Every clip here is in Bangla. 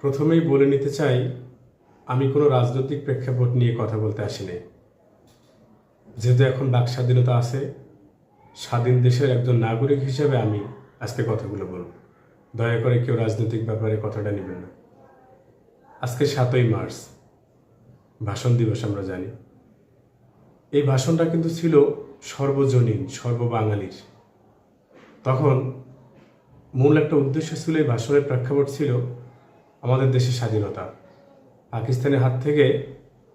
প্রথমেই বলে নিতে চাই, আমি কোনো রাজনৈতিক প্রেক্ষাপট নিয়ে কথা বলতে আসিনি। যেহেতু এখন বাক স্বাধীনতা আছে, স্বাধীন দেশের একজন নাগরিক হিসেবে আমি আজকে কথাগুলো বলব। দয়া করে কেউ রাজনৈতিক ব্যাপারে কথাটা নেবেন না। আজকে সাতই মার্চ, ভাষণ দিবস আমরা জানি। এই ভাষণটা কিন্তু ছিল সর্বজনীন, সর্ববাঙালির। তখন মূল একটা উদ্দেশ্য ছিল এই ভাষণের প্রেক্ষাপট ছিল আমাদের দেশের স্বাধীনতা। পাকিস্তানের হাত থেকে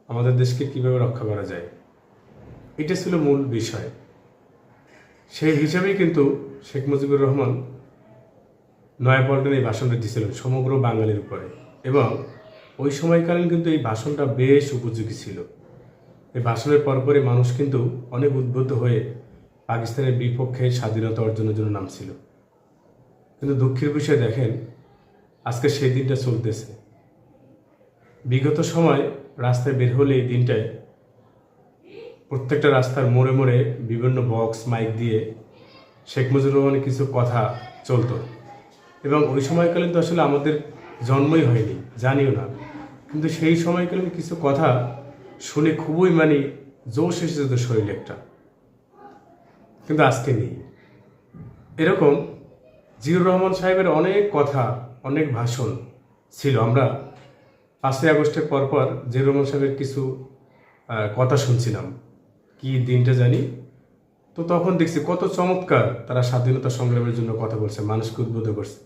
আমাদের দেশকে কীভাবে রক্ষা করা যায়? এটা ছিল মূল বিষয়। সেই হিসাবেই কিন্তু শেখ মুজিবুর রহমান নয়াপল্টন এই ভাষণটা দিয়েছিলেন সমগ্র বাঙালির উপরে। এবং ওই সময়কালীন কিন্তু এই ভাষণটা বেশ উপযোগী ছিল। এই ভাষণের পরপরই মানুষ কিন্তু অনেক উদ্বুদ্ধ হয়ে পাকিস্তানের বিপক্ষে স্বাধীনতা অর্জনের জন্য নামছিল। কিন্তু দুঃখের বিষয় দেখেন আজকে সেই দিনটা চলতেছে। বিগত সময় রাস্তায় বের হলে এই দিনটায় প্রত্যেকটা রাস্তার মোড়ে মোড়ে বিভিন্ন বক্স মাইক দিয়ে শেখ মুজিবুর রহমানের কিছু কথা চলতো। এবং ওই সময়কালীন তো আসলে আমাদের জন্মই হয়নি, জানিও না। কিন্তু সেই সময়কালীন কিছু কথা শুনে খুবই মানে জোশ এসে যেত শরীরে একটা। কিন্তু আজকে নেই। এরকম জিউর রহমান সাহেবের অনেক কথা অনেক ভাষণ ছিল। আমরা পাঁচই আগস্টের পরপর রহমান সাহেবের কিছু কথা শুনছিলাম। কি দিনটা জানি? তো তখন দেখছি কত চমৎকার তারা স্বাধীনতা সংগ্রামের জন্য কথা বলছে, মানুষকে উদ্বুদ্ধ করছে।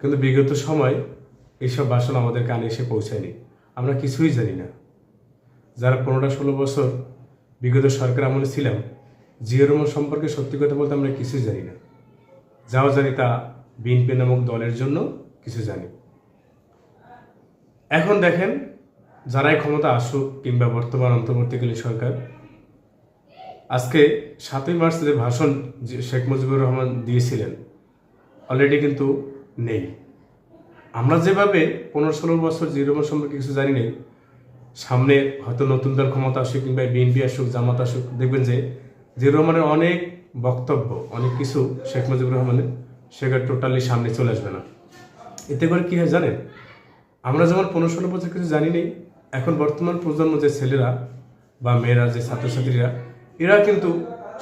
কিন্তু বিগত সময় এইসব ভাষণ আমাদের কানে এসে পৌঁছায়নি। আমরা কিছুই জানি না। যারা পনেরো ষোলো বছর বিগত সরকার আমলে ছিলাম জিয়া রহমান সম্পর্কে সত্যি কথা বলতে আমরা কিছুই জানি না। যাও জানি তা বিএনপি নামক দলের জন্য কিছু জানি। এখন দেখেন, যারাই ক্ষমতা আসুক কিংবা বর্তমান অন্তর্বর্তীকালীন সরকার, আজকে সাতই মার্চ যে ভাষণ শেখ মুজিবুর রহমান দিয়েছিলেন অলরেডি কিন্তু নেই। আমরা যেভাবে পনেরো ষোলো বছর জিরোমান সম্পর্কে কিছু জানি নেই, সামনে হয়তো নতুন দল ক্ষমতা আসুক কিংবা বিএনপি আসুক, জামাত আসুক, দেখবেন যে জিরো রহমানের অনেক বক্তব্য, অনেক কিছু শেখ মুজিবুর রহমানের, সেটা টোটালি সামনে চলে আসবে না। এতে করে কী হয় জানেন? আমরা যেমন পনেরো ষোলো বছর কিছু জানি নেই, এখন বর্তমান প্রজন্ম যে ছেলেরা বা মেয়েরা, যে ছাত্রছাত্রীরা, এরা কিন্তু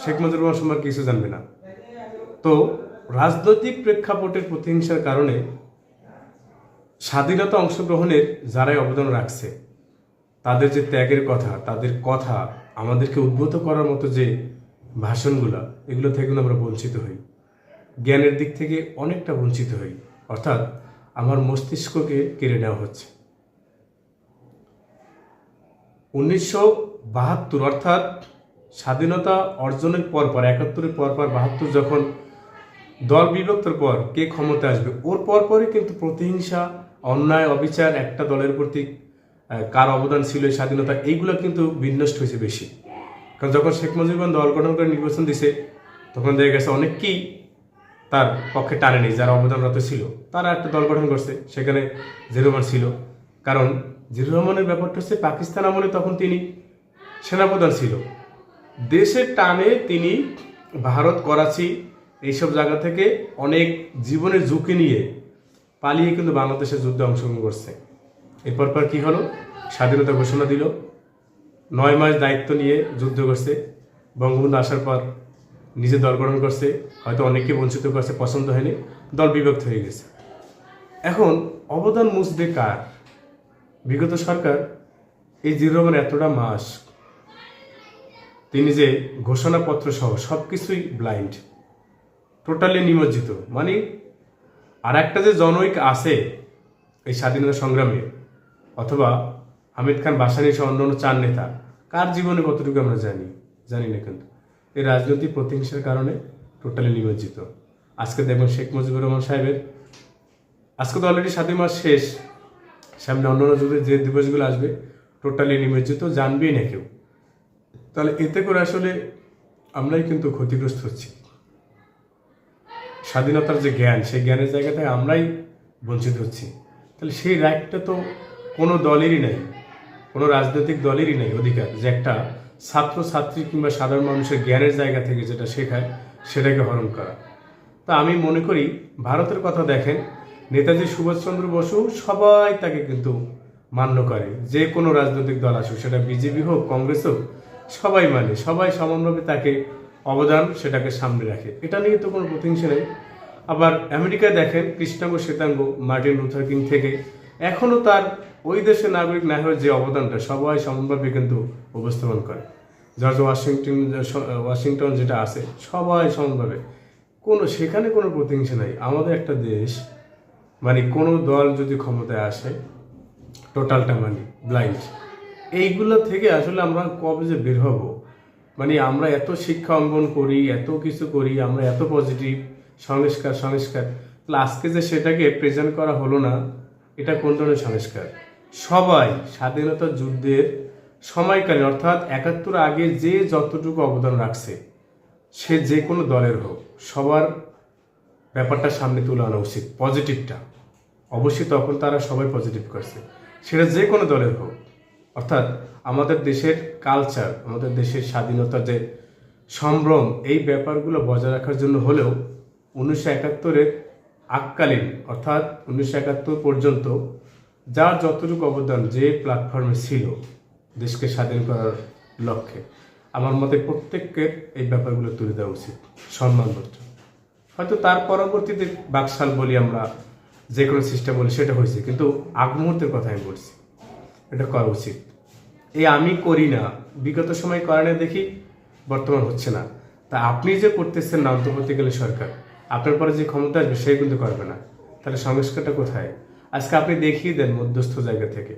শেখ মুজিবুর রহমান সম্পর্কে কিছু জানবে না। তো রাজনৈতিক প্রেক্ষাপটের প্রতিহিংসার কারণে স্বাধীনতা অংশগ্রহণের যারাই অবদান রাখছে, তাদের যে ত্যাগের কথা, তাদের কথা, আমাদেরকে উদ্বুদ্ধ করার মতো যে ভাষণগুলো, এগুলো থেকে আমরা বঞ্চিত হই। জ্ঞানের দিক থেকে অনেকটা বঞ্চিত হই। অর্থাৎ আমার মস্তিষ্ককে কেড়ে নেওয়া হচ্ছে। উনিশশো বাহাত্তর অর্থাৎ স্বাধীনতা অর্জনের পর পর, একাত্তরের পর পর, বাহাত্তর যখন দল বিভক্তর পর কে ক্ষমতা আসবে, ওর পর পরই কিন্তু প্রতিহিংসা, অন্যায়, অবিচার, একটা দলের প্রতি কার অবদান ছিল এই স্বাধীনতা, এইগুলো কিন্তু বিনষ্ট হয়েছে বেশি। কারণ যখন শেখ মুজিবুর দল গঠন করে নির্বাচন দিছে, তখন দেখা গেছে অনেককেই তার পক্ষে টানেনি যারা অবদানরত ছিল। তারা একটা দল গঠন করছে, সেখানে জিরো রহমান ছিল। কারণ জিরো রহমানের ব্যাপারটা হচ্ছে, পাকিস্তান আমলে তখন তিনি সেনাপ্রধান ছিল। দেশের টানে তিনি ভারত, করাচি এইসব জায়গা থেকে অনেক জীবনের ঝুঁকি নিয়ে পালিয়ে কিন্তু বাংলাদেশের যুদ্ধে অংশগ্রহণ করছে। এরপর পর কী হলো? স্বাধীনতা ঘোষণা দিল। নয় মাস দায়িত্ব নিয়ে যুদ্ধ করছে। বঙ্গবন্ধু আসার পর নিজে দল গঠন করছে, হয়তো অনেকে বঞ্চিত করছে, পছন্দ হয়নি, দল বিভক্ত হয়ে গেছে। এখন অবদান মুসবে কার? বিগত সরকার এই জিরো এতটা মাস তিনি যে ঘোষণাপত্র সহ সব কিছুই ব্লাইন্ড টোটালি নিমজ্জিত। মানে আর একটা যে জনৈক আছে এই স্বাধীনতা সংগ্রামে, অথবা হামিদ খান বাসানি সহ অন্যান্য চার নেতা, কার জীবনে কতটুকু আমরা জানি? জানি না কিন্তু। এই রাজনৈতিক প্রতিহিংসার কারণে টোটালি নিমজ্জিত। আজকে দেখবেন শেখ মুজিবুর রহমান সাহেবের, আজকে তো অলরেডি সাতই মাস শেষ, সামনে অন্যান্য যুগে যে দিবসগুলো আসবে টোটালি নিমজ্জিত, জানবেই না কেউ। তাহলে এতে করে আসলে আমরাই কিন্তু ক্ষতিগ্রস্ত হচ্ছি। স্বাধীনতার যে জ্ঞান, সেই জ্ঞানের জায়গা থেকে আমরাই বঞ্চিত হচ্ছি। তাহলে সেই রাইটটা তো কোনো দলেরই নেই, কোনো রাজনৈতিক দলেরই নেই অধিকার, যে একটা ছাত্র ছাত্রী কিংবা সাধারণ মানুষের জ্ঞানের জায়গা থেকে যেটা শেখায়, সেটাকে হরণ করা। তা আমি মনে করি, ভারতের কথা দেখেন, নেতাজি সুভাষচন্দ্র বসু সবাই তাকে কিন্তু মান্য করে। যে কোনো রাজনৈতিক দল আসুক, সেটা বিজেপি হোক, কংগ্রেস হোক, সবাই মানে। সবাই সমানভাবে তাকে অবদান, সেটাকে সামনে রাখে। এটা নিয়ে তো কোনো প্রতিহিংসা নেই। আবার আমেরিকায় দেখেন, কৃষ্ণাঙ্গ শ্বেতাঙ্গ মার্টিন লুথার কিং থেকে এখনও তার ওই দেশের নাগরিক না হয়ে যে অবদানটা, সবাই সমানভাবে কিন্তু উপস্থাপন করে। জর্জ ওয়াশিংটন ওয়াশিংটন যেটা আছে, সবাই সমানভাবে। কোনো, সেখানে কোনো প্রতিহিংসা নাই। আমাদের একটা দেশ মানে কোনো দল যদি ক্ষমতায় আসে টোটালটা মানে ব্লাইন্ড এইগুলো থেকে আসলে আমরা কবে যে বের হব? মানে আমরা এত শিক্ষা অঙ্গন করি, এত কিছু করি, আমরা এত পজিটিভ সংস্কার সংস্কার। আজকে যে সেটাকে প্রেজেন্ট করা হলো না, এটা কোন ধরনের সংস্কার? সবাই স্বাধীনতা যুদ্ধের সময়কালীন অর্থাৎ একাত্তর আগে যে যতটুকু অবদান রাখছে, সে যে কোনো দলের হোক, সবার ব্যাপারটা সামনে তুলে আনা উচিত পজিটিভটা অবশ্যই তখন তারা সবাই পজিটিভ করছে। সেটা যে কোনো দলের হোক, অর্থাৎ আমাদের দেশের কালচার আমাদের দেশের স্বাধীনতা যে সম্ভ্রম, এই ব্যাপারগুলো বজায় রাখার জন্য হলেও উনিশশো একাত্তরের আককালীন অর্থাৎ উনিশশো একাত্তর পর্যন্ত যার যতটুকু অবদান যে প্ল্যাটফর্মে ছিল দেশকে স্বাধীন করার লক্ষ্যে, আমার মতে প্রত্যেককে এই ব্যাপারগুলো তুলে দেওয়া উচিত সম্মানবোধ হয়তো তার পরবর্তীতে বাকশাল বলি আমরা, যে কোনো সিস্টেম বলি সেটা হয়েছে, কিন্তু আগ মুহূর্তের কথা আমি বলছি, এটা করা উচিত। এই আমি করি না, বিগত সময় করে না দেখি বর্তমান হচ্ছে না। তা আপনি যে করতেছেন না অন্তর্বর্তীকালীন সরকার, আপনার পরে যে ক্ষমতা আসবে, সে কিন্তু করবে না। তাহলে সংস্কারটা কোথায়? আজকে আপনি দেখিয়ে দেন মধ্যস্থ জায়গা থেকে।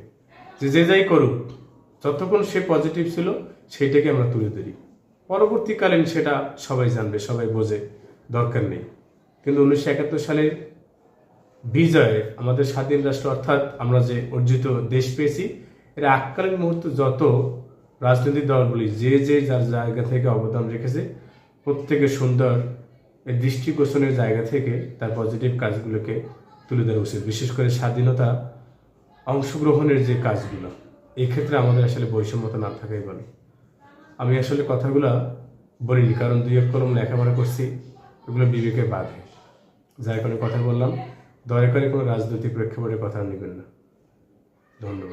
যে যে যাই করুক, যতক্ষণ সে পজিটিভ ছিল, সেইটাকে আমরা তুলে ধরি। পরবর্তীকালীন সেটা সবাই জানবে, সবাই বোঝে, দরকার নেই। কিন্তু উনিশশো একাত্তর সালের বিজয়ে আমাদের স্বাধীন রাষ্ট্র, অর্থাৎ আমরা যে অর্জিত দেশ পেয়েছি, এর এককালীন মুহূর্তে যত রাজনৈতিক দলগুলি যে যে যার জায়গা থেকে অবদান রেখেছে, প্রত্যেকে সুন্দর দৃষ্টিকোষণের জায়গা থেকে তার পজিটিভ কাজগুলোকে তুলে দেওয়া উচিত। বিশেষ করে স্বাধীনতা অংশগ্রহণের যে কাজগুলো, এই ক্ষেত্রে আমাদের আসলে বৈষম্যতা না থাকাই বলে আমি আসলে কথাগুলো বলিনি, কারণ দুই এক কলম লেখাপড়া করছি, এগুলো বিবেকে বাধে। যার কারণে কথা বললাম। দয়া করে কোনো রাজনৈতিক প্রেক্ষাপটে কথা নেবেন না। ধন্যবাদ।